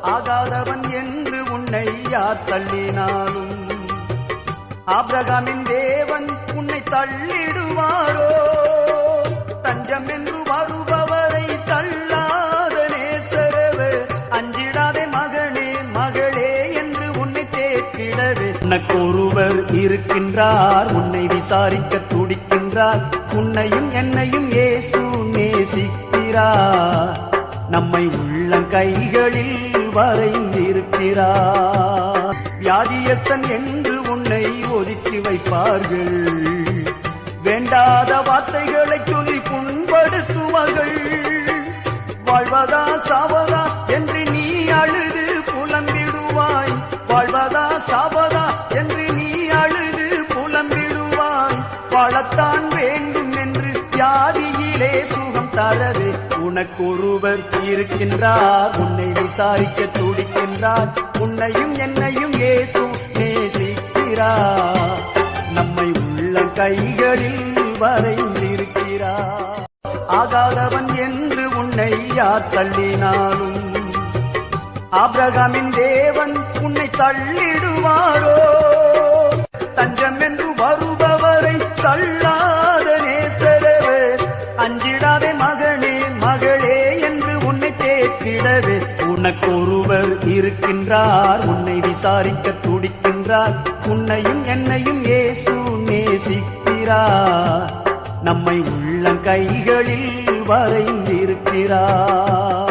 ஆகாதவன் என்று உன்னை யார் தள்ளினாலும்? ஆபிரகாமின் தேவன் உன்னை தள்ளிடுவாரோ? தஞ்சம் என்று வருபவரை தள்ளாத நேசரவர் அஞ்சிடாதே மகனே மகளே என்று உன்னை தேக்கிடவே உனக்கு ஒருவர் இருக்கின்றார் உன்னை விசாரிக்க துடிக்கின்றார் உன்னையும் என்னையும் ஏசு நேசிக்கிறார். நம்மை உள்ளங்கைகளில் வரைந்திருக்கிறார் வியாதியஸ்தன் என்று உன்னை ஒதுக்கி வைப்பார்கள். வேண்டாத வார்த்தைகளை சொல்லி புண்படுத்துவார்கள். வாழ்வதா சாவதா என்று நீ அழுது புலம்பிடுவாய். வாழ்வதா சாவதா என்று நீ அழுது புலம்பிடுவாய். வாழத்தான் வேண்டும் என்று வியாதியிலே சூ தரவே உனக்கொருவர் இருக்கின்றார். உன்னை விசாரிக்க துடிக்கின்றார். உன்னையும் என்னையும் ஏசு நேசிக்கிறார். நம்மை உள்ள கைகளில் வரைந்திருக்கிறார். ஆகாதவன் என்று உன்னை யார் தள்ளினாலும் ஆபிரகாமின் தேவன் உன்னை தள்ளிடுவாரோ? தேக்கிடவே உனக்கொருவர் இருக்கின்றார். உன்னை விசாரிக்க துடிக்கின்றார். உன்னையும் என்னையும் ஏசு நேசிக்கிறார். நம்மை உள்ளங்கைகளில் வரைந்திருக்கிறார்.